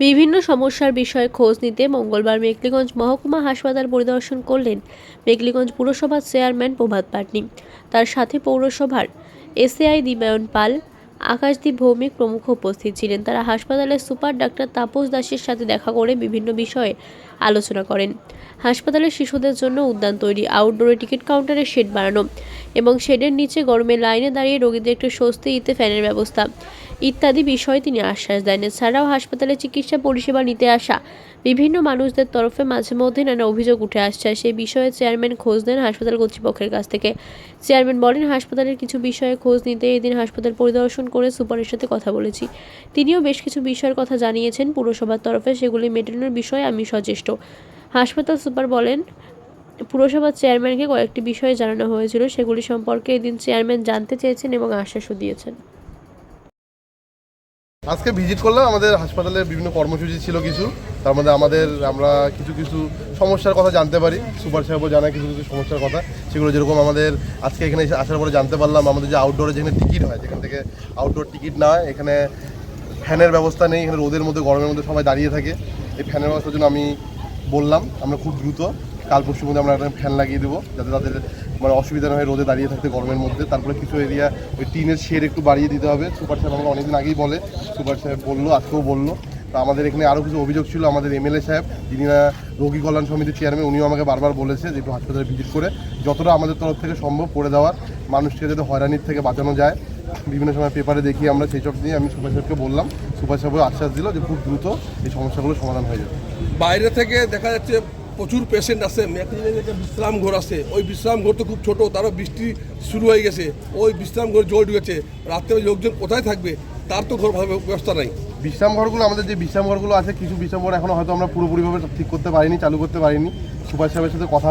বিভিন্ন সমস্যার বিষয়ে খোঁজ নিতে মঙ্গলবার মেকলিগঞ্জ মহকুমা হাসপাতাল পরিদর্শন করলেন মেকলিগঞ্জ পুরসভার চেয়ারম্যান প্রভাত পাটনি। তার সাথে পৌরসভার এসএআই দিবায়ন পাল, আকাশদীপ ভৌমিক প্রমুখ উপস্থিত ছিলেন। তারা হাসপাতালের সুপার ডাক্তার তাপস দাসের সাথে দেখা করে বিভিন্ন বিষয়ে আলোচনা করেন। হাসপাতালের শিশুদের জন্য উদ্যান তৈরি আউটডোরে টিকিট কাউন্টারের শেড বাড়ানো এবং শেডের নিচে গরমে লাইনে দাঁড়িয়ে রোগীদের একটু স্বস্তি দিতে ফ্যানের ব্যবস্থা। ইত্যাদি বিষয়ে তিনি আশ্বাস দেন। এছাড়াও হাসপাতালে চিকিৎসা পরিষেবা নিতে আসা বিভিন্ন মানুষদের তরফে মাঝে মধ্যে নানা অভিযোগ উঠে আসছে। সেই বিষয়ে চেয়ারম্যান খোঁজ নেন হাসপাতাল কর্তৃপক্ষের কাছ থেকে। চেয়ারম্যান বলেন, হাসপাতালের কিছু বিষয়ে খোঁজ নিতে এদিন হাসপাতাল পরিদর্শন করে সুপারের সাথে কথা বলেছি। তিনিও বেশ কিছু বিষয়ের কথা জানিয়েছেন পুরসভার তরফে। সেগুলি মেটানোর বিষয়ে আমি সচেষ্ট। হাসপাতাল সুপার বলেন, পুরসভার চেয়ারম্যানকে কয়েকটি বিষয়ে জানানো হয়েছিল। সেগুলি সম্পর্কে এদিন চেয়ারম্যান জানতে চেয়েছেন এবং আশ্বাসও দিয়েছেন। আজকে ভিজিট করলাম, আমাদের হাসপাতালে বিভিন্ন কর্মসূচি ছিল কিছু। তার মধ্যে আমাদের, আমরা কিছু কিছু সমস্যার কথা জানতে পারি। সুপার সাহেবও জানায় কিছু কিছু সমস্যার কথা। সেগুলো যেরকম আমাদের আজকে এখানে আসার পরে জানতে পারলাম, আমাদের যে আউটডোরে যেখানে টিকিট হয়, যেখান থেকে আউটডোর টিকিট না হয়, এখানে ফ্যানের ব্যবস্থা নেই, এখানে রোদের মধ্যে, গরমের মধ্যে সবাই দাঁড়িয়ে থাকে। এই ফ্যানের ব্যবস্থার জন্য আমি বললাম, আমরা খুব দ্রুত, কাল পরশুর মধ্যে আমরা একটা ফ্যান লাগিয়ে দেবো, যাতে তাদের মানে অসুবিধা না হয় রোদে দাঁড়িয়ে থাকতে গরমের মধ্যে। তারপরে কিছু এরিয়া ওই টিনের শেড একটু বাড়িয়ে দিতে হবে। সুপার সাহেব আমাকে অনেকদিন আগেই বলে, সুপার সাহেব বলল, আজকেও বলল। তো আমাদের এখানে আরও কিছু অভিযোগ ছিল আমাদের এমএলএ সাহেব, যিনি না রোগী কল্যাণ সমিতির চেয়ারম্যান উনিও আমাকে বারবার বলেছে যে একটু হাসপাতালে ভিজিট করে যতটা আমাদের তরফ থেকে সম্ভব করে দেওয়ার। মানুষকে যাতে হয়রানির থেকে বাঁচানো যায়। বিভিন্ন সময় পেপারে দেখি আমরা সেই সব নিয়ে আমি সুপার সাহেবকে বললাম। সুপার সাহেবও আশ্বাস দিল যে খুব দ্রুত এই সমস্যাগুলো সমাধান হয়ে যাবে। বাইরে থেকে দেখা যাচ্ছে প্রচুর পেশেন্ট আছে মেকলিনের একটা বিশ্রাম ঘর আছে। ওই বিশ্রাম ঘর তো খুব ছোট, তারও বৃষ্টি শুরু হয়ে গেছে। ওই বিশ্রাম ঘর জল ঢুকেছে। রাত্রে লোকজন কোথায় থাকবে, তার তো ঘর ব্যবস্থা নাই। বিশ্রাম ঘরগুলো, আমাদের যে বিশ্রাম ঘরগুলো আছে, কিছু বিশ্রাম ঘর এখনও হয়তো আমরা পুরোপুরিভাবে ঠিক করতে পারিনি, চালু করতে পারিনি। সুপার সাহেবের সাথে কথা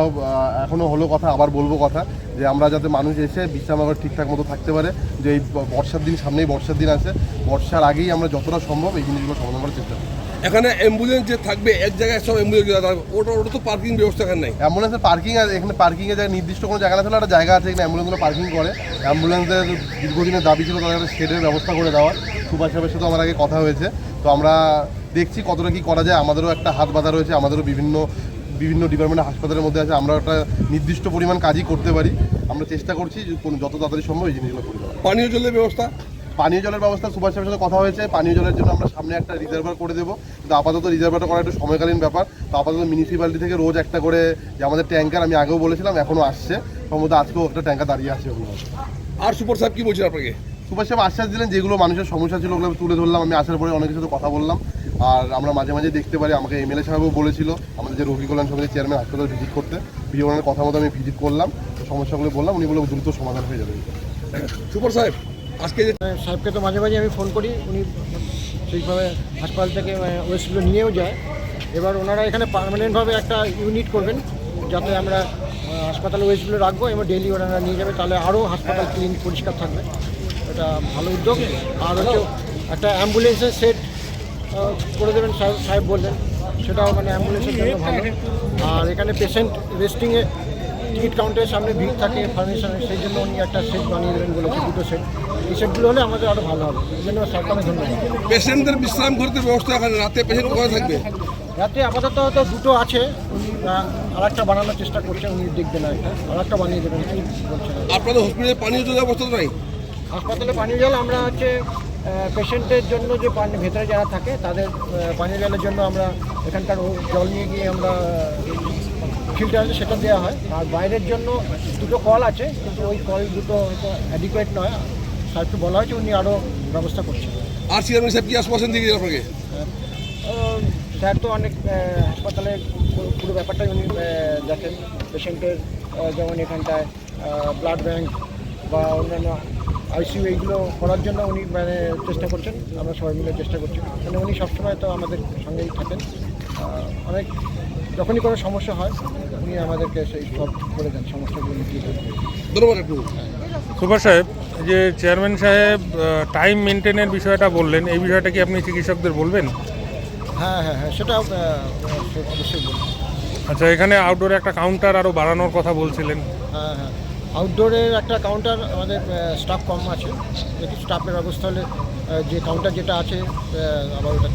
এখনও হলো কথা, আবার বলব কথা, যে আমরা যাতে মানুষ এসে বিশ্রাম ঘর ঠিকঠাক মতো থাকতে পারে, যে এই বর্ষার দিন সামনেই বর্ষার দিন আছে। বর্ষার আগেই আমরা যতটা সম্ভব এই জিনিসগুলো সমাধান করার চেষ্টা করি। এখানে অ্যাম্বুলেন্স যে থাকবে এক জায়গায় সব অ্যাম্বুলেন্স থাকবে। ওটা ওটা তো পার্কিং ব্যবস্থা এখানে নাই। অ্যাম্বুলেন্সের পার্কিং আছে এখানে পার্কিংয়ের জায়গায় নির্দিষ্ট কোনো জায়গা না থাকলে একটা জায়গা আছে এখানে অ্যাম্বুলেন্সগুলো পার্কিং করে। অ্যাম্বুলেন্সের দীর্ঘদিনের দাবি ছিল তাদের একটা শেডের ব্যবস্থা করে দেওয়ার। সুপার সাহেবের সাথে আমার আগে কথা হয়েছে। তো আমরা দেখছি কতটা কী করা যায়। আমাদেরও একটা হাত বাঁধা রয়েছে আমাদেরও বিভিন্ন বিভিন্ন ডিপার্টমেন্ট হাসপাতালের মধ্যে আছে। আমরা একটা নির্দিষ্ট পরিমাণ কাজই করতে পারি। আমরা চেষ্টা করছি যত তাড়াতাড়ি সম্ভব এই জিনিসগুলো পানীয় জলের ব্যবস্থা। পানীয় জলের ব্যবস্থা সুপার সাহেবের সাথে কথা হয়েছে। পানীয় জলের জন্য আমরা সামনে একটা রিজার্ভার করে দেবো। কিন্তু আপাতত রিজার্ভারটা করা একটু সময়কালীন ব্যাপার। তো আপাতত মিউনিসিপ্যালিটি থেকে রোজ একটা করে যে আমাদের ট্যাঙ্কার আমি আগেও বলেছিলাম এখনও আসছে। সম্ভবত আজকেও একটা ট্যাঙ্কার দাঁড়িয়ে আছে ওগুলো আর সুপার সাহেব কি বলছেন আপনাকে? সুপার সাহেব আশ্বাস দিলেন যেগুলো মানুষের সমস্যা ছিল ওগুলো তুলে ধরলাম। আমি আসার পরে অনেকের সাথে কথা বললাম। আর আমরা মাঝে মাঝে দেখতে পারি আমাকে এমএলএ সাহেবও বলেছিল আমাদের যে রোগী কল্যাণ সমিতির চেয়ারম্যান হাসপাতাল ভিজিট করতে। বিওনের কথা মতো আমি ভিজিট করলাম। সমস্যাগুলো বললাম উনি বলে দ্রুত সমাধান হয়ে যাবে। সুপার সাহেব আজকে যে সাহেবকে তো মাঝে মাঝে আমি ফোন করি, উনি ঠিকভাবে হাসপাতাল থেকে ওয়েস্টগুলো নিয়েও যায়। এবার ওনারা এখানে পার্মানেন্টভাবে একটা ইউনিট করবেন, যাতে আমরা হাসপাতালে ওয়েস্টগুলো রাখব, এবং ডেলি ওনারা নিয়ে যাবে, তাহলে আরও হাসপাতাল ক্লিন পরিষ্কার থাকবে। এটা ভালো উদ্যোগ। আর হচ্ছে একটা অ্যাম্বুলেন্সের সেট করে দেবেন, সাহেব বললেন। সেটাও মানে অ্যাম্বুলেন্সের জন্য ভালো। আর এখানে পেশেন্ট রেস্টিংয়ে টিকিট কাউন্টারের সামনে ভিড় থাকে ফার্নিচার সেই জন্য উনি একটা সেট বানিয়ে দেবেন বলেছে দুটো সেট এই সেটগুলো হলে আমাদের আরও ভালো হবে। এই জন্য সরকারের ধন্যবাদ। পেশেন্টদের বিশ্রাম করতে ব্যবস্থা এখানে রাতে পেশেন্ট কোথায় থাকবে? রাতে আপাতত তো দুটো আছে উনি আর একটা বানানোর চেষ্টা করছেন উনি দেখবেন আর একটা আর একটা বানিয়ে দেবেন কি বলছেন আপনাদের হসপিটালে পানীয় জলের ব্যবস্থা তো নাই? হাসপাতালে পানীয় জল আমরা হচ্ছে পেশেন্টের জন্য যে পানি ভেতরে যারা থাকে তাদের পানীয় জলের জন্য আমরা এখানকার জল নিয়ে গিয়ে আমরা ফিল্টার আছে সেটা দেওয়া হয়। আর বাইরের জন্য দুটো কল আছে কিন্তু ওই কল দুটো অ্যাডিকুয়েট নয়। স্যারকে বলা হয়েছে উনি আরও ব্যবস্থা করছেন আর চেয়ারম্যান সাহেব কি আশ্বাসন দিয়ে আপনাকে? স্যার তো অনেক হাসপাতালে পুরো- পুরো ব্যাপারটাই উনি দেখেন। পেশেন্টের যেমন এখানটায় ব্লাড ব্যাংক বা অন্যান্য আইসিইউ এইগুলো করার জন্য উনি মানে চেষ্টা করছেন। আমরা সবাই মিলে চেষ্টা করছি। মানে উনি সবসময় তো আমাদের সঙ্গেই থাকেন। অনেক যখনই কোনো সমস্যা হয় উনি আমাদেরকে সেই সব করে দেন সমস্যাগুলো মিটিয়ে দেন। ধন্যবাদ একটু সুপার সাহেব যে চেয়ারম্যান সাহেব টাইম মেনটেনের বিষয়টা বললেন এই বিষয়টা কি আপনি চিকিৎসকদের বলবেন? হ্যাঁ হ্যাঁ হ্যাঁ সেটা অবশ্যই বলব। আচ্ছা এখানে আউটডোরে একটা কাউন্টার আরও বাড়ানোর কথা বলছিলেন। হ্যাঁ হ্যাঁ আউটডোরের একটা কাউন্টার আমাদের স্টাফ কম আছে। দেখি স্টাফের ব্যবস্থা হলে যে কাউন্টার যেটা আছে আবার ওটা